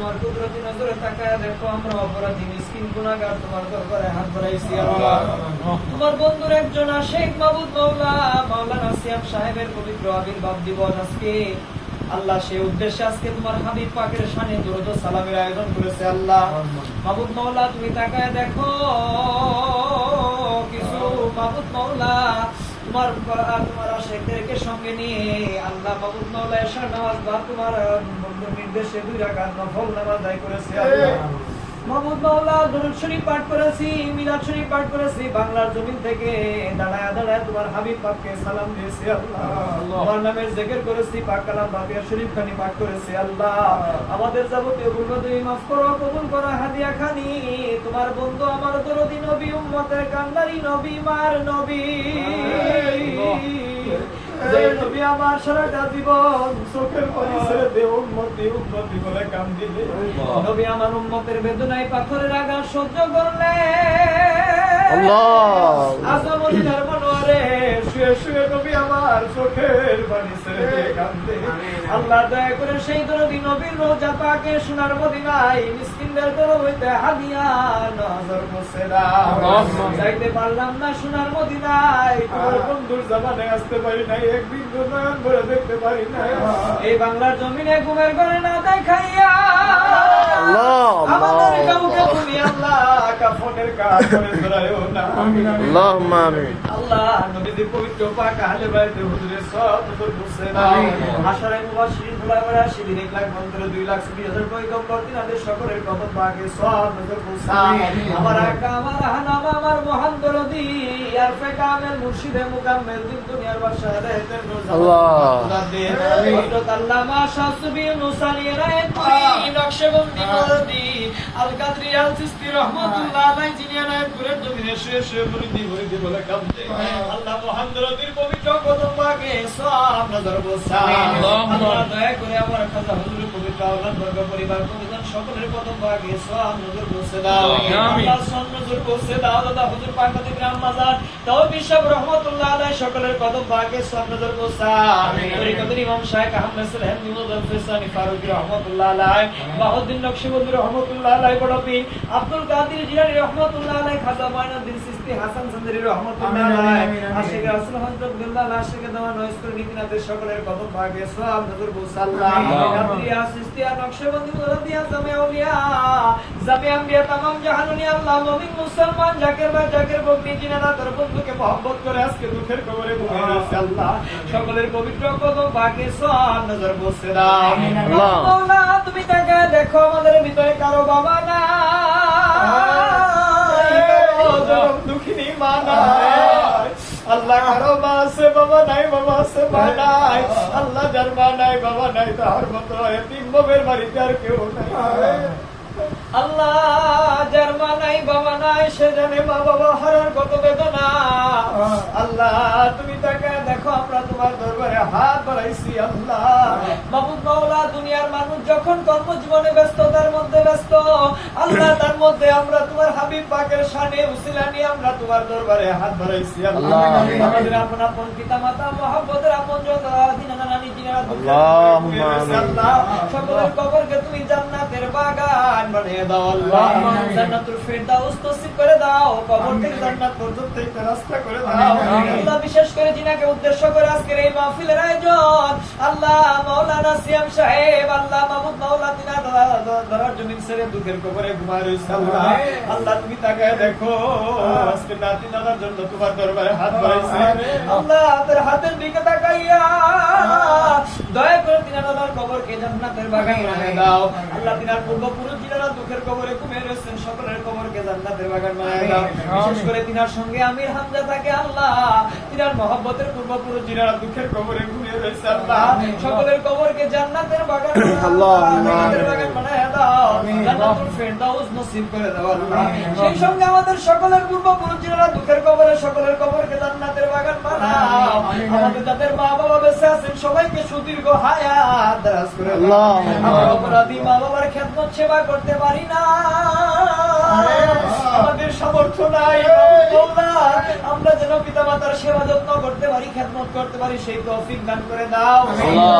তোমার কুদরতি নজরে তাকায় দেখো আমরা অপরাধী মিসকিন গুনাহগার তোমার দরবারে হাত বাড়াইছি আল্লাহ। তোমার বন্ধুর একজন শেখ মাহবুব মাওলা মাওলানা সিয়াম সাহেবের পবিত্র আবির্ভাব দিবস আজকে। আল্লাহ সেই উদ্দেশ্যে আজকে তোমার হাবিব পাকের শানে দরুদ সালামের আয়োজন করেছে আল্লাহ। মাহবুব মাওলা তুমি তাকায় দেখো কিছু মাহবুব মাওলা তোমার তোমার আশেখদেরকে সঙ্গে নিয়ে আল্লাহ মাহবুব মাওলা এশার নামাজ বা তোমার নির্দেশে দুই রাকাত নফল নামাজ আদায় করেছে আল্লাহ। মাহমুদ মাওলা দরুদ শরীফ পাঠ করেছি মিলাদ শরীফ পাঠ করেছি বাংলার জমিন থেকে দাঁড়ায় দাঁড়ায় তোমার হাবিব পাককে সালাম দিয়েছি আল্লাহ। তোমার নামের জিকির করেছি পাক কালাম বাবিয়া শরীফ খানি পাঠ করেছি আল্লাহ। আমাদের যাবতীয় ভুল তুমি মাফ করো কবুল করো হাদিয়া খানি। তোমার বন্ধু আমার দরদি নবী উম্মতের কান্দারি নবী মার নবী। যে নবী আমার সারাটা জীবন চোখের পানি ছেড়ে দে উম্মতি উম্মতি বলে কাম দিলে। নবী আমার উম্মতের বেদনায় পাথরের আঘাত সহ্য করলে। আল্লাহ। আজমদিনার মনোয়ারে শুয়ে শুয়ে নবী আমার চোখের পানি ছেড়ে কান্দে আল্লাহ দয়া করে সেই দরদি নবীর রোজা পাকে সোনার মদিনায় মিসকিনদের তরফ হইতে হাদিয়া নজর মুছে যাইতে পারলাম না সোনার মদিনায় তোমার বন্ধুর জামানে আসতে পারি নাই এক বিন্দু নয়ন ভরে দেখতে পারি নাই। এই বাংলার জমিনে ঘুমের ঘরে না দেখাইয়া লাখ হাজার সকলের পাকে সব আমার আকা আমার হানামা দরদি আর ফে কামেল মুর্শিদে মুকাম্মেল দিন দুনিয়ার বাদশাহ নূর আল্লাহ। হযরত আল্লামা শাহ সুবি নুসানি রায়ত নকশবন্দি দরদি আল কাদরি আল চিশতি রহমাতুল্লাহ আলাইহি যিনি আনায়তপুরের জমিনে শুয়ে শুয়ে মুরিদি মুরিদি বলে কাঁদতে আল্লাহ মুহাম্মদের পবিত্র কদম পাকে সব নজর বসায় আল্লাহ দয়া করে আমার খাজা হুজুরের পবিত্র আওলাদ বর্গ পরিবার পরিজন সকলের কদম পাকে সব নজর বসে দাও আল্লাহ সব নজর বসে দাও দাদা হুজুর পাক কাদের গ্রাম মাজার তাও বিশ্ব রহমাতুল্লাহ আলাইহি সকলের কদম পাকে সব নজর বসায় তরিকতের ইমাম শাইখ আহমদ সাহেব নিমুদুল ফিসানি ফারুকি রহমাতুল্লাহ আলাইহি বাহুদ্দিন নকশবন্দি রহমাতুল্লাহ আলাইহি বড়পি আব্দুল কাদের জিলানী রহমাতুল্লাহ আলাইহি খাজা মাইনুদ্দিন সিস্তি হাসান চন্দ্রী রহমাতুল্লাহ আলাইহি আশিক রাসূল হযরত বিল্লাহ আশিক দেওয়ান নয়স্কর নীতিনাথের সকলের কত ভাগে সব নজর বসাল্লাহ কাদরিয়া সিস্তিয়া নকশবন্দি মুরাদিয়া জামে আউলিয়া। সবে আমি তাম জাহানুনি আল্লাহ মুমিন মুসলমান জাকের বা জাকের বকনি জিনানা তার বন্ধুকে মহব্বত করে আজকে দুঃখের কবরে আল্লাহ। সকলের পবিত্র কদম বাকি সোয়ান নজর বসে না। তুমি তাকে দেখো আমাদের ভিতরে কারও বাবা না। দুঃখিনী আল্লাহ কারও মা আছে বাবা নাই বাবা আছে মা নাই। আল্লাহ যার মা নাই বাবা নাই তাহার মতো এতিম বাবের বাড়িতে আর কেউ নাই। আল্লাহ যার মা নাই বাবা নাই সে জানে মা বাবা হারার কত বেদনা। আল্লাহ তুমি তাকে দেখো আমরা তোমার দরবারে হাত বাড়াইছি আল্লাহ। মাহমুদ মাওলা দুনিয়ার মানুষ যখন কর্মজীবনে ব্যস্ততার মধ্যে ব্যস্ত। আল্লাহ তার মধ্যে আমরা তোমার হাবিব পাকের শানে উসিলা নিয়ে আমরা তোমার দরবারে হাত বাড়াইছি আল্লাহ। আমাদের আপন আপন পিতা মাতা মহাব্বতের আপন যত দিনানা নানি জিনারা। আল্লাহ। সকলের কবরকে তুমি জান্নাতের বাগান বানিয়ে দাও আল্লাহ। জান্নাতুল ফেরদাউস নসিব করে দাও কবর থেকে জান্নাত পর্যন্ত একটা রাস্তা করে দাও। আল্লাহ বিশেষ করে জিনাকে উদ্দেশ্য করে আজকের এই মাহফিলের আয়োজন। আল্লাহ মাওলানা সিয়াম সাহেব আল্লাহ মাহমুদ মাওলা তিনা ধরার জমিন ছেড়ে দুঃখের কবরে ঘুমায় রয়েছে আল্লাহ। আল্লাহ তুমি তাকে দেখো। আজকে নাতি নানার জন্য তোমার দরবারে হাত বাড়াইছে। আল্লাহ তোর হাতের দিকে তাকাইয়া দয়া করে তিনা দাদার কবরকে জান্নাতের বাগান বানিয়ে দাও। আল্লাহ তিনার পূর্বপুরুষ যিনারা দুঃখের কবরে ঘুমিয়ে রয়েছেন সকলের কবরকে জান্নাতের বাগান বানিয়ে দাও। বিশেষ করে তিনার সঙ্গে আমির হামজা থাকে আল্লাহ। তিনার মহব্বতের পূর্বপুরুষ যিনারা দুঃখের কবরে ঘুমিয়ে রয়েছে আল্লাহ। সকলের কবরকে জান্নাতের বাগান আল্লাহ, জান্নাতের বাগান বানিয়ে দাও জান্নাতুল ফেরদাউস নসিব করে দাও আল্লাহ। সেই সঙ্গে আমাদের সকলের পূর্বপুরুষ দুঃখের কবরে সকলের কবরকে জান্নাতের বাগান বানাও। আমাদের যাদের মা বাবা বেঁচে আছেন সবাইকে সুদীর্ঘ হায়াত দারাজ করে আল্লাহ। আমরা অপরাধী মা বাবার খেদমত সেবা করতে পারি না। আমাদের সামর্থ্য নাই মৌলা আমরা যেন পিতামাতার সেবা যত্ন করতে পারি খেদমত করতে পারি সেই তৌফিক দান করে দাও।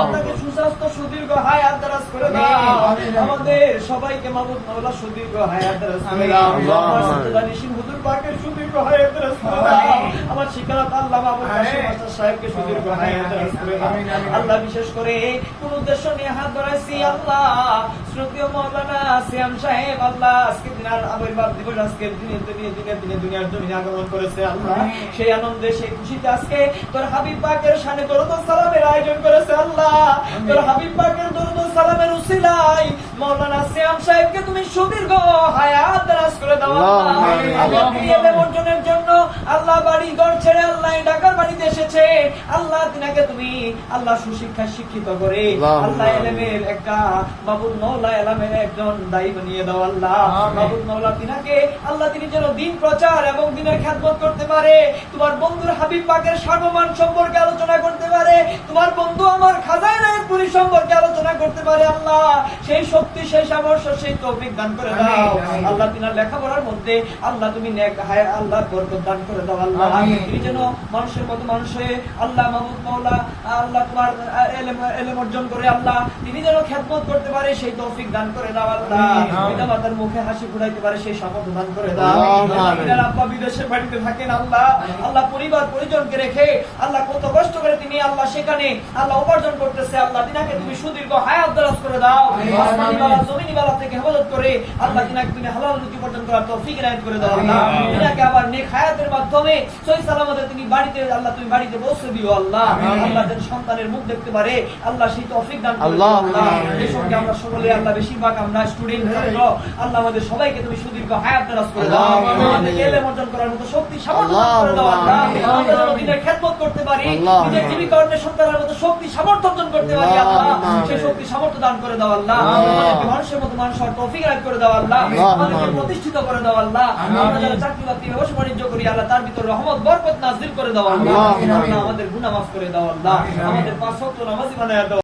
আপনাকে সুস্বাস্থ্য সুদীর্ঘ হায়াত দারাজ করে দাও। আমাদের সবাইকে মাবুদ মাওলা সুদীর্ঘ হায়াত দারাজ করে দাও। আমার হুজুর পাকের সুদীর্ঘ হায়াত দারাজ করে দাও। আমার শিক্ষারত আল্লাহ মাস্টার সাহেবকে সুদীর্ঘ হায়াত দারাজ করে দাও। আল্লাহ বিশেষ করে কোন উদ্দেশ্য নিয়ে হাত ধরাইছি আল্লাহ। সিয়াম সাহেব আল্লাহ আজকে দিন আর আবির্ভাব দিবস আজকে দিনে দিনে দিনে দিনে দুনিয়ার জমিনে আগমন করেছে আল্লাহ। সেই আনন্দে সেই খুশিতে আজকে তোর হাবিব পাকের সামনে দরুদ সালামের আয়োজন করেছে আল্লাহ। তোর হাবিব পাকের দরুদ সালামের উসিলাই মৌলানা সিয়াম সাহেবকে তুমি সুদীর্ঘ হায়াত দারাজ করে দাও আল্লাহ আল্লাহ। অর্জনের জন্য আল্লাহ বাড়ি ঘর ছেড়ে আল্লাহ ঢাকার বাড়িতে এসেছে আল্লাহ তিনাকে তুমি আল্লাহ সুশিক্ষা শিক্ষিত করে আল্লাহ। এলেমের একটা বাবুল মৌলা এলামের একজন দায়ী বানিয়ে দাও আল্লাহ। বাবুল মৌলা তিনাকে আল্লাহ তিনি যেন দিন প্রচার এবং দিনের খ্যাতমত করতে পারে। তোমার বন্ধুর হাবিব পাকের সর্বমান সম্পর্কে আলোচনা করতে পারে। তোমার বন্ধু আমার খাজায় নায়কপুরি সম্পর্কে আলোচনা করতে পারে আল্লাহ। সেই শক্তি সেই সামর্থ্য সেই তৌফিক দান করে দাও। আল্লাহ তিনার লেখাপড়ার মধ্যে আল্লাহ তুমি নেক হায় আল্লাহ বরকত দান করে দাও আল্লাহ। তিনি যেন মানুষের মতো মানুষে আল্লাহ মাহমুদ মাওলা আল্লাহ তোমার এলেম এলেম অর্জন করে আল্লাহ তিনি যেন খেদমত করতে পারে সেই তৌফিক দান করে দাও আল্লাহ। পিতা মাতার মুখে হাসি ফুটাইতে পারে সেই সামর্থ্য দান করে দাও। আব্বা বিদেশের বাড়িতে থাকেন আল্লাহ। আল্লাহ পরিবার পরিজনকে রেখে আল্লাহ কত কষ্ট করে তিনি আল্লাহ সেখানে আল্লাহ উপার্জন করতেছে আল্লাহ তিনাকে তুমি সুদীর্ঘ হায়াত দারাজ করে দাও। আসমানি বালা জমিনি বালা থেকে হেফাজত করে আল্লাহ তিনাকে তুমি হালাল রুজি উপার্জন করার তৌফিক এনায়েত করে দাও আল্লাহ। তিনাকে আবার নেক হায়াতের মাধ্যমে সহি সালামতে তিনি বাড়িতে আল্লাহ তুমি বাড়িতে পৌঁছে দিও আল্লাহ আল্লাহ যেন সন্তানের মুখ দেখতে পারে আল্লাহ সেই তৌফিক দান আল্লাহ। এই সঙ্গে আমরা সকলে আল্লাহ বেশিরভাগ আমরা স্টুডেন্ট ছাত্র আল্লাহ আমাদের সবাইকে তুমি সুদীর্ঘ হায়াত দারাজ করে দাও। এলেম অর্জন করার মতো শক্তি সামর্থ্য দান করে দাও আল্লাহ আল্লাহ। আমরা যেন দিনের খেদমত করতে পারি নিজের জীবিকা অন্বেষণ করার মতো শক্তি সামর্থ্য অর্জন করতে পারি আল্লাহ। সেই শক্তি সামর্থ্য দান করে দাও আল্লাহ। আমাদেরকে মানুষের মতো মানুষ হওয়ার তৌফিক করে দাও আল্লাহ। আমাদেরকে প্রতিষ্ঠিত করে দাও আল্লাহ। আমরা চাকরি বাকরি ব্যবসা বাণিজ্য করি আল্লাহ তার ভিতর রহমত বরকত নাজিল করে দাও আল্লাহ। আল্লাহ। আমাদের গুনাহ মাফ করে দাও আল্লাহ। আমাদের পাঁচ ওয়াক্ত নামাজি বানায় দাও।